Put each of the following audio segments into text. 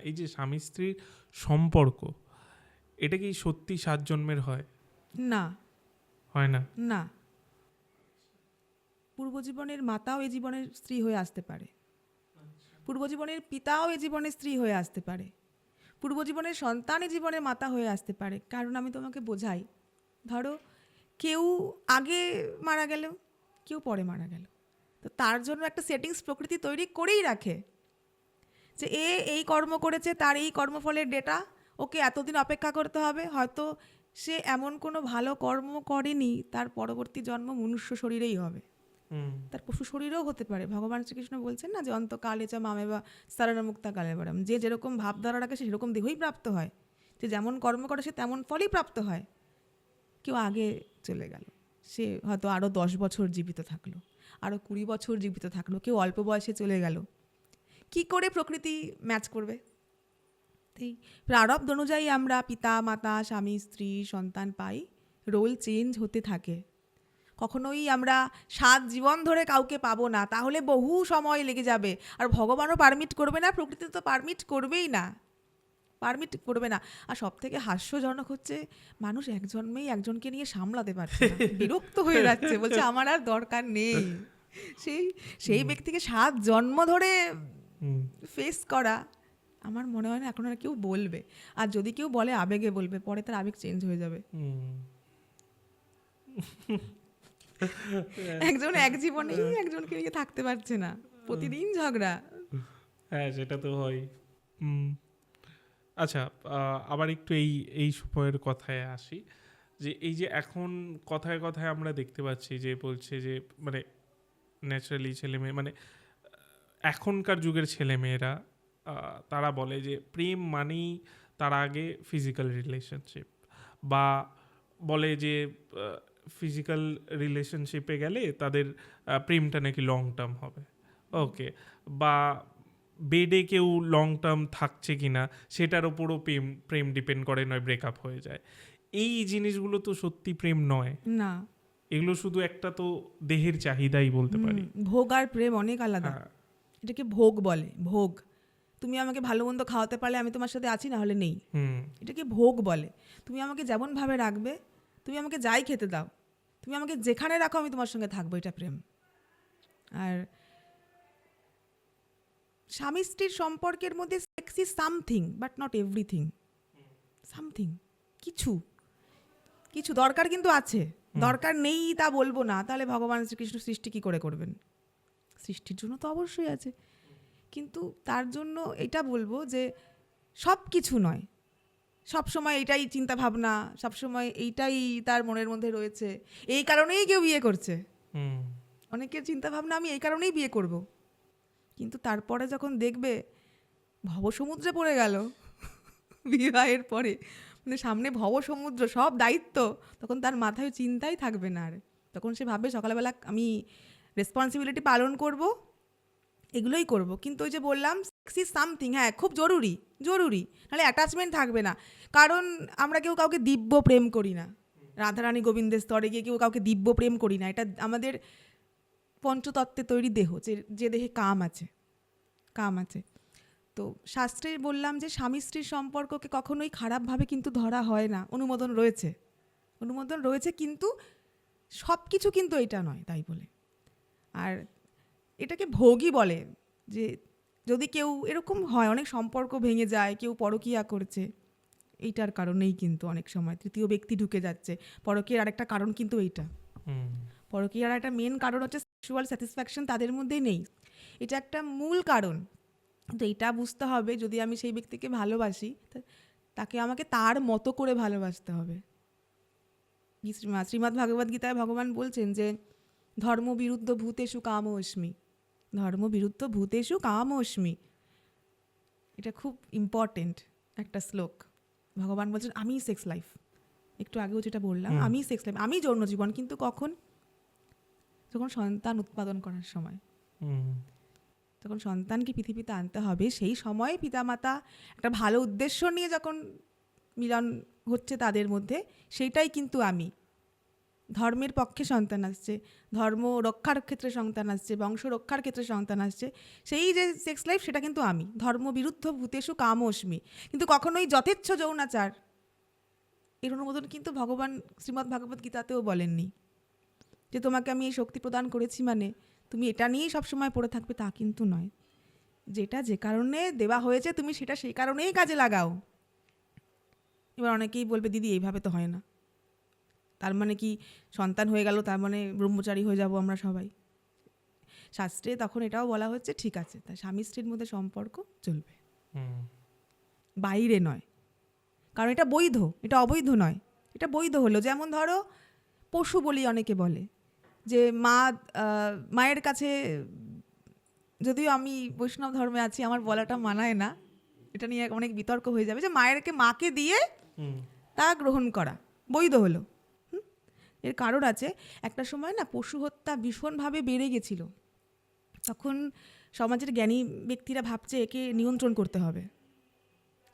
এই যে স্বামী স্ত্রীর সম্পর্ক এটা কি সত্যি সাত জন্মের হয়? না। হয় না? না। পূর্বজীবনের মাতাও এ জীবনের স্ত্রী হয়ে আসতে পারে। পূর্বজীবনের পিতাও এ জীবনের স্ত্রী হয়ে আসতে পারে। পূর্বজীবনের সন্তান এ জীবনের মাতা হয়ে আসতে পারে। কারণ আমি তোমাকে বোঝাই ধরো কেউ আগে মারা গেল কেউ পরে মারা গেল। তো তার জন্য একটা সেটিংস প্রকৃতি তৈরি করেই রাখে। যে এ এই কর্ম করেছে তার এই কর্মফলের ডেটা ওকে এতদিন অপেক্ষা করতে হবে হয়তো সে এমন কোনো ভালো কর্ম করেনি তার পরবর্তী জন্ম মনুষ্য শরীরেই হবে। তার পশু শরীরেও হতে পারে। ভগবান শ্রীকৃষ্ণ বলছেন না যে অন্তকালে চা মামে বা সারানা মুক্তা কালে বারাম যে যেরকম ভাবধারা রাখে সে সেরকম দেহই প্রাপ্ত হয়। যে যেমন কর্ম করে সে তেমন ফলই প্রাপ্ত হয়। কেউ আগে চলে গেল। সে হয়তো আরও দশ বছর জীবিত থাকল আরও কুড়ি বছর জীবিত থাকল কেউ অল্প বয়সে চলে গেল। কি করে প্রকৃতি ম্যাচ করবে? এই প্রারব্ধ অনুযায়ী আমরা পিতা মাতা স্বামী স্ত্রী সন্তান পাই রোল চেঞ্জ হতে থাকে। কখনোই আমরা সাত জীবন ধরে কাউকে পাবো না তাহলে বহু সময় লেগে যাবে। আর ভগবানও পারমিট করবে না প্রকৃতি তো পারমিট করবেই না। পারমিট করবে না। আর সব থেকে হাস্যজনক হচ্ছে মানুষ এক জন্মেই একজনকে নিয়ে সামলাতে পারছে বিরক্ত হয়ে যাচ্ছে বলছে আমার আর দরকার নেই। সেই সেই ব্যক্তিকে সাত জন্ম ধরে ফেস করা আমার মনে হয় না এখন আর কেউ বলবে। আর যদি কেউ বলে আবেগে বলবে পরে তার আবেগ চেঞ্জ হয়ে যাবে। একজন এক জীবনেই একজনকে নিয়ে থাকতে পারছে না। প্রতিদিন ঝগড়া। হ্যাঁ সেটা তো হয়। আচ্ছা আবার একটু এই এই সময়ের কথায় আসি। যে এই যে এখন কথায় কথায় আমরা দেখতে পাচ্ছি যে বলছে যে মানে ন্যাচারালি ছেলে মেয়ে মানে এখনকার যুগের ছেলে মেয়েরা তারা বলে যে প্রেম মানেই তার আগে ফিজিক্যাল রিলেশনশিপ বা বলে যে ফিজিক্যাল রিলেশনশিপে গেলে তাদের প্রেমটা নাকি লং টার্ম হবে। ওকে বা বেডে কেউ লং টার্ম থাকছে কি না সেটার ওপরও প্রেম প্রেম ডিপেন্ড করে নয় ব্রেকআপ হয়ে যায়। এই জিনিসগুলো তো সত্যি প্রেম নয়। না। এগুলো শুধু একটা তো দেহের চাহিদাই বলতে পারি। ভোগ আর প্রেম অনেক আলাদা। হ্যাঁ। এটাকে ভোগ বলে ভোগ। তুমি আমাকে ভালো মন্দ খাওয়াতে পারলে আমি তোমার সাথে আছি না হলে নেই। হুম। এটাকে ভোগ বলে। তুমি আমাকে যেমনভাবে রাখবে তুমি আমাকে যাই খেতে দাও তুমি আমাকে যেখানে রাখো আমি তোমার সঙ্গে থাকব এটা প্রেম। আর স্বামী স্ত্রীর সম্পর্কের মধ্যে sex is something but not everything something কিছু। কিছু দরকার কিন্তু আছে। দরকার নেই তা বলব না তাহলে ভগবান শ্রীকৃষ্ণ সৃষ্টি কি করে করবেন? সৃষ্টির জন্য তো অবশ্যই আছে। কিন্তু তার জন্য এটা বলব যে সব কিছু নয়। সব সময় এটাই চিন্তা ভাবনা সব সময় এইটাই তার মনের মধ্যে রয়েছে। এই কারণেই কেউ বিয়ে করছে। অনেকের চিন্তা ভাবনা আমি এই কারণেই বিয়ে করব। কিন্তু তারপরে যখন দেখবে ভবসমুদ্রে পড়ে গেল বিবাহের পরে মানে সামনে ভবসমুদ্র সব দায়িত্ব তখন তার মাথায় চিন্তাই থাকবে না আর। তখন সে ভাবে সকালবেলা আমি রেসপন্সিবিলিটি পালন করব, এগুলোই করব। কিন্তু ওই যে বললাম সেক্স ইজ সামথিং হ্যাঁ খুব জরুরি জরুরি। নাহলে অ্যাটাচমেন্ট থাকবে না। কারণ আমরা কেউ কাউকে দিব্য প্রেম করি না। রাধারানী গোবিন্দের স্তরে গিয়ে কেউ কাউকে দিব্য প্রেম করি না। এটা আমাদের পঞ্চতত্ত্বে তৈরি দেহ, যে যে দেহে কাম আছে কাম আছে। তো শাস্ত্রে বললাম যে, স্বামী স্ত্রীর সম্পর্ককে কখনোই খারাপভাবে কিন্তু ধরা হয় না। অনুমোদন রয়েছে। অনুমোদন রয়েছে, কিন্তু সব কিছু কিন্তু এটা নয়, তাই বলে। আর এটাকে ভোগই বলে যে যদি কেউ এরকম হয় অনেক সম্পর্ক ভেঙে যায় কেউ পরকিয়া করছে এইটার কারণেই কিন্তু অনেক সময় তৃতীয় ব্যক্তি ঢুকে যাচ্ছে। পরকীয়ার আরেকটা কারণ কিন্তু এইটা। পরকীয়ার একটা মেন কারণ হচ্ছে সেক্সুয়াল স্যাটিসফ্যাকশন তাদের মধ্যে নেই। এটা একটা মূল কারণ। তো এটা বুঝতে হবে যদি আমি সেই ব্যক্তিকে ভালোবাসি তাকে আমাকে তার মতো করে ভালোবাসতে হবে। শ্রীমা- শ্রীমদ্ ভাগবত গীতায় ভগবান বলছেন যে ধর্ম বিরুদ্ধ ভূতেষু কাম অস্মি ধর্ম বিরুদ্ধ ভূতেষু কাম অস্মি এটা খুব ইম্পর্টেন্ট একটা শ্লোক। ভগবান বলছেন আমি সেক্স লাইফ একটু আগেও যেটা বললাম আমি সেক্স লাইফ আমি যৌন জীবন কিন্তু কখন? যখন সন্তান উৎপাদন করার সময়। যখন সন্তানকে পৃথিবীতে আনতে হবে। সেই সময় পিতামাতা একটা ভালো উদ্দেশ্য নিয়ে যখন মিলন হচ্ছে তাদের মধ্যে সেইটাই কিন্তু আমি। ধর্মের পক্ষে সন্তান আসছে, ধর্ম রক্ষার ক্ষেত্রে সন্তান আসছে, বংশ রক্ষার ক্ষেত্রে সন্তান আসছে, সেই যে সেক্স লাইফ সেটা কিন্তু আমি, ধর্ম বিরুদ্ধ ভূতেষু কামস্মি কিন্তু কখনোই যথেচ্ছ যৌনাচার, এর অনুমোদন কিন্তু ভগবান শ্রীমদ্ ভাগবত গীতাতেও বলেননি। যে তোমাকে আমি এই শক্তি প্রদান করেছি মানে তুমি এটা নিয়েই সবসময় পড়ে থাকবে তা কিন্তু নয়। যেটা যে কারণে দেওয়া হয়েছে তুমি সেটা সেই কারণেই কাজে লাগাও। এবার অনেকেই বলবে, দিদি, এইভাবে তো হয় না। তার মানে কি সন্তান হয়ে গেল তার মানে ব্রহ্মচারী হয়ে যাব আমরা সবাই। শাস্ত্রে তখন এটাও বলা হচ্ছে ঠিক আছে তা স্বামী স্ত্রীর মধ্যে সম্পর্ক চলবে। বাইরে নয়। কারণ এটা বৈধ এটা অবৈধ নয়। এটা বৈধ হলো যেমন ধরো পশু বলি অনেকে বলে যে মা মায়ের কাছে যদিও আমি বৈষ্ণব ধর্মে আছি আমার বলাটা মানায় না। এটা নিয়ে অনেক বিতর্ক হয়ে যাবে যে মায়েরকে মাকে দিয়ে তা গ্রহণ করা বৈধ হলো? এর কারণ আছে একটা সময় না পশু হত্যা ভীষণভাবে বেড়ে গেছিল। তখন সমাজের জ্ঞানী ব্যক্তিরা ভাবছে একে নিয়ন্ত্রণ করতে হবে।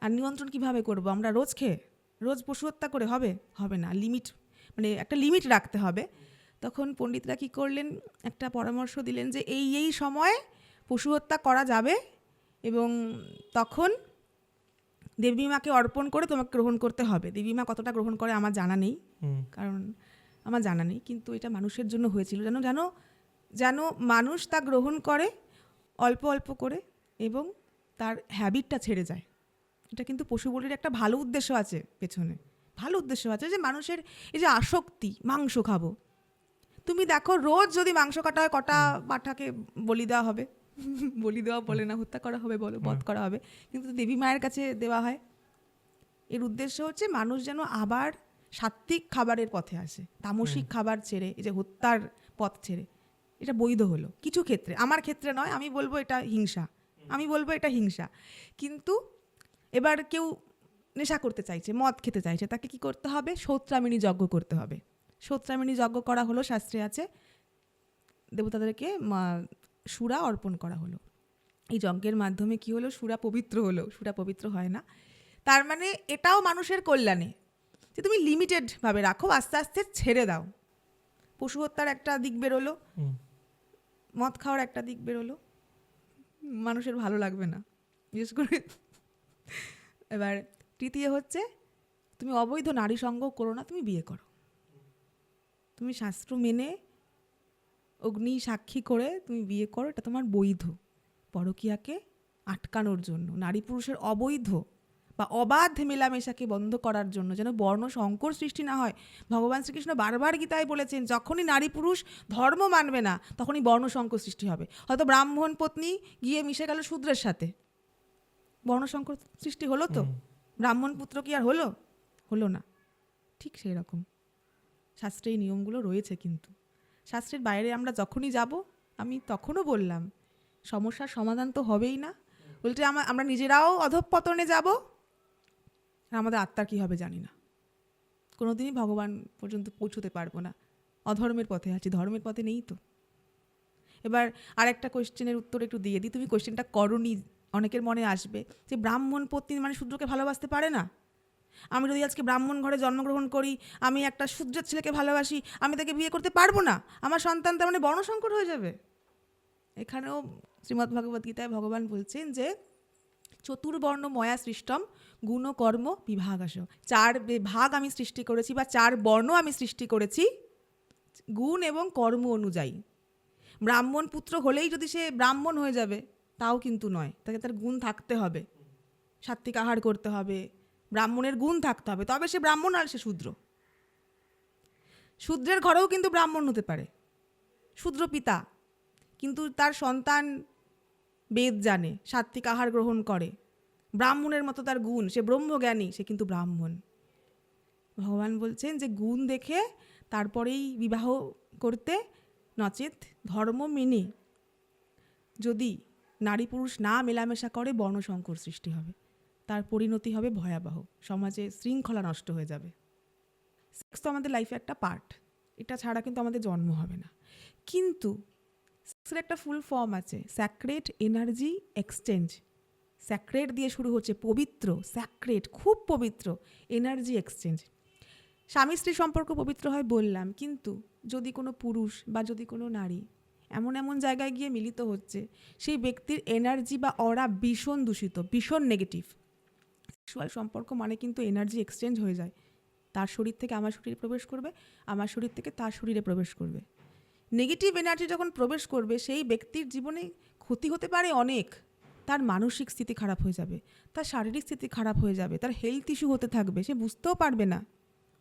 আর নিয়ন্ত্রণ কীভাবে করব? আমরা রোজ খেয়ে রোজ পশু হত্যা করে হবে? হবে না লিমিট মানে একটা লিমিট রাখতে হবে। তখন পণ্ডিতরা কী করলেন? একটা পরামর্শ দিলেন যে এই এই সময়ে পশু হত্যা করা যাবে এবং তখন দেবীমাকে অর্পণ করে তোমাকে গ্রহণ করতে হবে। দেবীমা কতটা গ্রহণ করে আমার জানা নেই। কারণ আমার জানা নেই, কিন্তু এটা মানুষের জন্য হয়েছিল। যেন যেন যেন মানুষ তা গ্রহণ করে অল্প অল্প করে এবং তার হ্যাবিটটা ছেড়ে যায়। এটা কিন্তু পশু বলির একটা ভালো উদ্দেশ্য আছে পেছনে। ভালো উদ্দেশ্য আছে যে মানুষের এই যে আসক্তি, মাংস খাব। তুমি দেখো, রোজ যদি মাংস কাটা হয়, কটা পাঠাকে বলি দেওয়া হবে? বলি দেওয়া বলে না, হত্যা করা হবে বলো, বধ করা হবে। কিন্তু দেবী মায়ের কাছে দেওয়া হয়। এর উদ্দেশ্য হচ্ছে মানুষ যেন আবার সাত্ত্বিক খাবারের পথে আসে। তামসিক খাবার ছেড়ে এই যে হত্যার পথ ছেড়ে এটা বৈধ হলো। কিছু ক্ষেত্রে আমার ক্ষেত্রে নয় আমি বলব এটা হিংসা। আমি বলব এটা হিংসা। কিন্তু এবার কেউ নেশা করতে চাইছে মদ খেতে চাইছে তাকে কি করতে হবে? সৌত্রামিনী যজ্ঞ করতে হবে। সৌত্রামিনী যজ্ঞ করা হলো শাস্ত্রে আছে দেবতাদেরকে মা- সুরা অর্পণ করা হলো। এই যজ্ঞের মাধ্যমে কি হলো? সুরা পবিত্র হলো। সুরা পবিত্র হয় না। তার মানে এটাও মানুষের কল্যাণে। যে তুমি লিমিটেডভাবে রাখো আস্তে আস্তে ছেড়ে দাও। পশু হত্যার একটা দিক বেরোলো মদ খাওয়ার একটা দিক বেরোলো। মানুষের ভালো লাগবে না। বিশেষ করে এবার তৃতীয় হচ্ছে তুমি অবৈধ নারী সঙ্গ করো না তুমি বিয়ে করো। তুমি শাস্ত্র মেনে অগ্নি সাক্ষী করে তুমি বিয়ে করো এটা তোমার বৈধ। পরকীয়াকে আটকানোর জন্য। নারী পুরুষের অবৈধ বা অবাধ মেলামেশাকে বন্ধ করার জন্য যেন বর্ণ সংকর সৃষ্টি না হয়। ভগবান শ্রীকৃষ্ণ বারবার গীতায় বলেছেন যখনই নারী পুরুষ ধর্ম মানবে না তখনই বর্ণ সংকর সৃষ্টি হবে। হয়তো ব্রাহ্মণ পত্নী গিয়ে মিশে গেল শূদ্রের সাথে। বর্ণ সংকর সৃষ্টি হলো তো? হুম। ব্রাহ্মণ পুত্র কি আর হলো? হলো না। ঠিক সেই রকম শাস্ত্রে এই নিয়মগুলো রয়েছে কিন্তু। শাস্ত্রের বাইরে আমরা যখনই যাব আমি তখনও বললাম সমস্যার সমাধান তো হবেই না। উল্টে আমরা নিজেরাও অধঃপতনে যাব আর আমাদের আত্মার কী হবে জানি না। কোনোদিনই ভগবান পর্যন্ত পৌঁছতে পারব না। অধর্মের পথে আছি, ধর্মের পথে নেই তো। এবার আরেকটা কোয়েশ্চেনের উত্তর একটু দিয়ে দিই। তুমি কোয়েশ্চেনটা করনি, অনেকের মনে আসবে যে ব্রাহ্মণ পত্নী মানে শূদ্রকে ভালোবাসতে পারে না। আমি যদি আজকে ব্রাহ্মণ ঘরে জন্মগ্রহণ করি, আমি একটা শূদ্রের ছেলেকে ভালোবাসি, আমি তাকে বিয়ে করতে পারব না? আমার সন্তান তার মানে বর্ণসংকট হয়ে যাবে। এখানেও শ্রীমদ্ ভগবদ গীতায় ভগবান বলছেন যে চতুর্বর্ণ ময়া সৃষ্টম গুণ কর্ম বিভাগাস চার ভাগ আমি সৃষ্টি করেছি বা চার বর্ণ আমি সৃষ্টি করেছি গুণ এবং কর্ম অনুযায়ী। ব্রাহ্মণ পুত্র হলেই যদি সে ব্রাহ্মণ হয়ে যাবে, তাও কিন্তু নয়। তাকে তার গুণ থাকতে হবে। সাত্বিক আহার করতে হবে। ব্রাহ্মণের গুণ থাকতে হবে। তবে সে ব্রাহ্মণ আর সে শূদ্র। শূদ্রের ঘরেও কিন্তু ব্রাহ্মণ হতে পারে। শূদ্র পিতা। কিন্তু তার সন্তান বেদ জানে সাত্বিক আহার গ্রহণ করে। ব্রাহ্মণের মতো তার গুণ, সে ব্রহ্মজ্ঞানী, সে কিন্তু ব্রাহ্মণ। ভগবান বলছেন যে গুণ দেখে তারপরেই বিবাহ করতে নচেত ধর্ম মেনে। যদি নারী পুরুষ না মেলামেশা করে বর্ণসংকর সৃষ্টি হবে। তার পরিণতি হবে ভয়াবহ। সমাজে শৃঙ্খলা নষ্ট হয়ে যাবে। সেক্স তো আমাদের লাইফে একটা পার্ট এটা ছাড়া কিন্তু আমাদের জন্ম হবে না। কিন্তু সেক্সের একটা ফুল ফর্ম আছে। স্যাক্রেট এনার্জি এক্সচেঞ্জ স্যাক্রেট দিয়ে শুরু হচ্ছে পবিত্র স্যাক্রেট খুব পবিত্র এনার্জি এক্সচেঞ্জ স্বামী স্ত্রী সম্পর্ক পবিত্র হয় বললাম, কিন্তু যদি কোনো পুরুষ বা যদি কোনো নারী এমন এমন জায়গায় গিয়ে মিলিত হচ্ছে, সেই ব্যক্তির এনার্জি বা অরা ভীষণ দূষিত, ভীষণ নেগেটিভ সেক্সুয়াল সম্পর্ক মানে কিন্তু এনার্জি এক্সচেঞ্জ হয়ে যায়। তার শরীর থেকে আমার শরীরে প্রবেশ করবে, আমার শরীর থেকে তার শরীরে প্রবেশ করবে। নেগেটিভ এনার্জি যখন প্রবেশ করবে সেই ব্যক্তির জীবনে ক্ষতি হতে পারে অনেক। তার মানসিক স্থিতি খারাপ হয়ে যাবে তার শারীরিক স্থিতি খারাপ হয়ে যাবে তার হেলথ ইস্যু হতে থাকবে সে বুঝতেও পারবে না।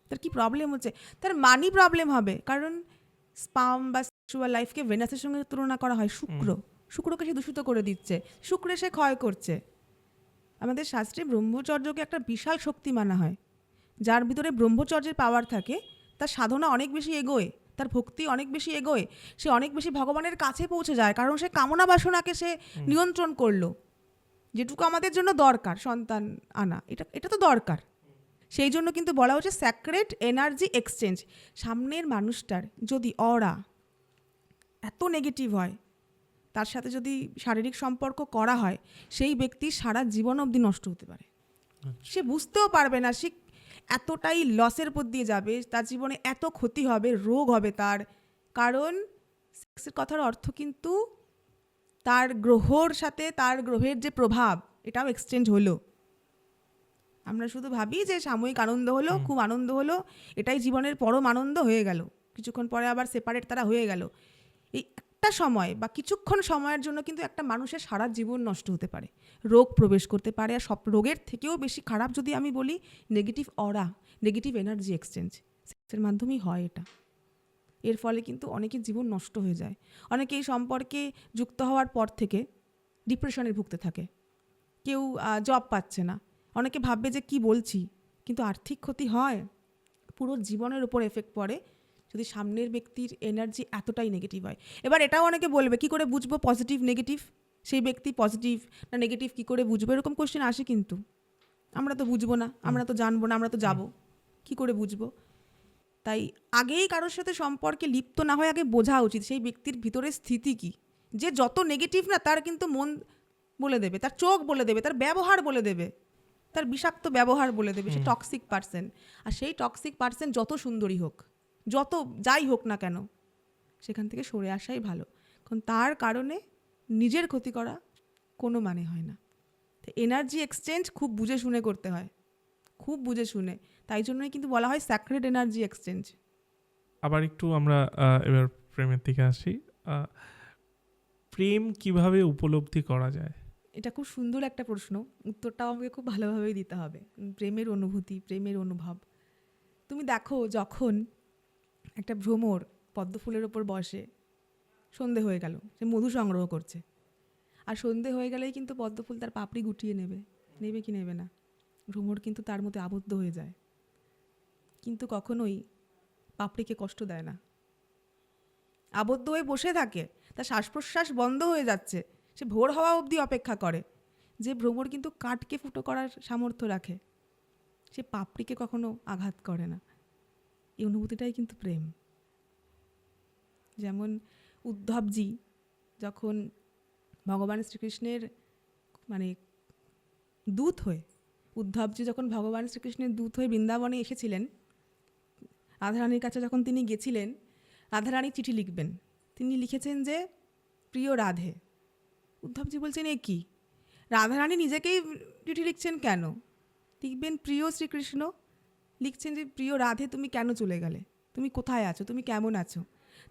তার কি প্রবলেম হচ্ছে? তার মানি প্রবলেম হবে কারণ স্পাম বা সেক্সুয়াল লাইফকে ভেনাসের সঙ্গে তুলনা করা হয় শুক্র। শুক্রকে সে দূষিত করে দিচ্ছে। শুক্রে সে ক্ষয় করছে। আমাদের শাস্ত্রে ব্রহ্মচর্যকে একটা বিশাল শক্তি মানা হয়। যার ভিতরে ব্রহ্মচর্যের পাওয়ার থাকে তার সাধনা অনেক বেশি এগোয়। তার ভক্তি অনেক বেশি এগোয় সে অনেক বেশি ভগবানের কাছে পৌঁছে যায় কারণ সে কামনা বাসনাকে সে নিয়ন্ত্রণ করল। যেটুকু আমাদের জন্য দরকার সন্তান আনা এটা এটা তো দরকার। সেই জন্য কিন্তু বলা হচ্ছে স্যাক্রেট এনার্জি এক্সচেঞ্জ সামনের মানুষটার যদি অরা এত নেগেটিভ হয় তার সাথে যদি শারীরিক সম্পর্ক করা হয় সেই ব্যক্তি সারা জীবন অবধি নষ্ট হতে পারে। সে বুঝতেও পারবে না সে এতটাই লসের উপর দিয়ে যাবে তার জীবনে এত ক্ষতি হবে রোগ হবে তার। কারণ সেক্সের কথার অর্থ কিন্তু তার গ্রহর সাথে তার গ্রহের যে প্রভাব এটাও এক্সচেঞ্জ হলো। আমরা শুধু ভাবি যে সাময়িক আনন্দ হলো খুব আনন্দ হলো এটাই জীবনের পরম আনন্দ হয়ে গেল। কিছুক্ষণ পরে আবার সেপারেট তারা হয়ে গেল। এই একটা সময় বা কিছুক্ষণ সময়ের জন্য কিন্তু একটা মানুষের সারা জীবন নষ্ট হতে পারে। রোগ প্রবেশ করতে পারে আর সব রোগের থেকেও বেশি খারাপ যদি আমি বলি negative aura negative energy exchange সেক্সের মাধ্যমেই হয় এটা। এর ফলে কিন্তু অনেকের জীবন নষ্ট হয়ে যায়। অনেকে এই সম্পর্কে যুক্ত হওয়ার পর থেকে ডিপ্রেশনে ভুগতে থাকে। কেউ জব পাচ্ছে না। অনেকে ভাববে যে কি বলছি? কিন্তু আর্থিক ক্ষতি হয়। পুরো জীবনের উপর এফেক্ট পড়ে। যদি সামনের ব্যক্তির এনার্জি এতটাই নেগেটিভ হয়। এবার এটাও অনেকে বলবে কি করে বুঝব পজিটিভ নেগেটিভ সেই ব্যক্তি পজিটিভ না নেগেটিভ কি করে বুঝব? এরকম কোশ্চেন আসে কিন্তু। আমরা তো বুঝব না আমরা তো জানব না আমরা তো যাব। কি করে বুঝব? তাই আগেই কারোর সাথে সম্পর্কে লিপ্ত না হয় আগে বোঝা উচিত সেই ব্যক্তির ভিতরে স্থিতি কি। যে যত নেগেটিভ না তার কিন্তু মন বলে দেবে তার চোখ বলে দেবে তার ব্যবহার বলে দেবে তার বিষাক্ত ব্যবহার বলে দেবে সে টক্সিক পার্সন আর সেই টক্সিক পার্সন যত সুন্দরী হোক যত যাই হোক না কেন সেখান থেকে সরে আসাই ভালো। কারণ তার কারণে নিজের ক্ষতি করা কোনো মানে হয় না। তো এনার্জি এক্সচেঞ্জ খুব বুঝে শুনে করতে হয়। খুব বুঝে শুনে। তাই জন্যই কিন্তু বলা হয় স্যাক্রেড এনার্জি এক্সচেঞ্জ আবার একটু আমরা এবার প্রেমের দিকে আসি। প্রেম কীভাবে উপলব্ধি করা যায়? এটা খুব সুন্দর একটা প্রশ্ন। উত্তরটাও আমাকে খুব ভালোভাবেই দিতে হবে। প্রেমের অনুভূতি প্রেমের অনুভব। তুমি দেখো যখন একটা ভ্রমর পদ্মফুলের ওপর বসে। সন্ধে হয়ে গেল, সে মধু সংগ্রহ করছে। আর সন্ধে হয়ে গেলেই কিন্তু পদ্মফুল তার পাপড়ি গুটিয়ে নেবে। নেবে কি নেবে না? ভ্রমর কিন্তু তার মধ্যে আবদ্ধ হয়ে যায়। কিন্তু কখনোই পাপড়িকে কষ্ট দেয় না। আবদ্ধ হয়ে বসে থাকে, তার শ্বাস প্রশ্বাস বন্ধ হয়ে যাচ্ছে। সে ভোর হওয়া অবধি অপেক্ষা করে। যে ভ্রমর কিন্তু কাঠকে ফুটো করার সামর্থ্য রাখে, সে পাপড়িকে কখনো আঘাত করে না। এই অনুভূতিটাই কিন্তু প্রেম। যেমন উদ্ধবজি যখন ভগবান শ্রীকৃষ্ণের মানে দূত হয়ে, উদ্ধবজি যখন ভগবান শ্রীকৃষ্ণের দূত হয়ে বৃন্দাবনে এসেছিলেন, রাধারানীর কাছে যখন তিনি গেছিলেন, রাধারানী চিঠি লিখবেন। তিনি লিখেছেন যে, প্রিয় রাধে, উদ্ধবজি বলছেন, এ কি? রাধারানী নিজেকেই চিঠি লিখছেন কেন? লিখবেন, প্রিয় শ্রীকৃষ্ণ লিখছেন যে, প্রিয় রাধে, তুমি কেন চলে গেলে? তুমি কোথায় আছো? তুমি কেমন আছো?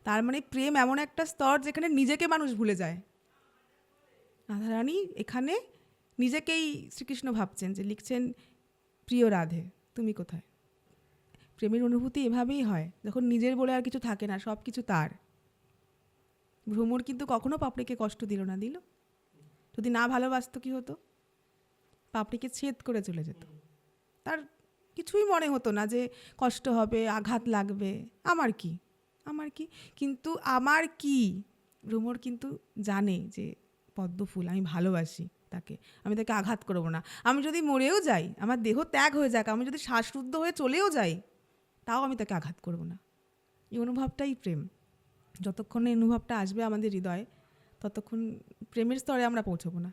তার মানে প্রেম এমন একটা স্তর যেখানে নিজেকে মানুষ ভুলে যায়। রাধারানী এখানে নিজেকেই শ্রীকৃষ্ণ ভাবছেন যে, লিখছেন, প্রিয় রাধে, তুমি কোথায়? প্রেমের অনুভূতি এভাবেই হয়। যখন নিজের বলে আর কিছু থাকে না, সব কিছু তার। ভ্রমর কিন্তু কখনো পাপড়িকে কষ্ট দিল না, দিল? যদি না ভালোবাসতো কি হতো? পাপড়িকে ছেদ করে চলে যেত। তার কিছুই মনে হতো না যে কষ্ট হবে, আঘাত লাগবে। আমার কি? আমার কি? কিন্তু আমার কি? রুমোর কিন্তু জানে যে পদ্ম ফুল, আমি ভালোবাসি তাকে। আমি তাকে আঘাত করব না। আমি যদি মরেও যাই, আমার দেহ ত্যাগ হয়ে যাক, আমি যদি শ্বাসরুদ্ধ হয়ে চলেও যাই, তাও আমি তাকে আঘাত করব না। এই অনুভবটাই প্রেম। যতক্ষণ অনুভবটা আসবে আমাদের হৃদয়ে, ততক্ষণ প্রেমের স্তরে আমরা পৌঁছবো না।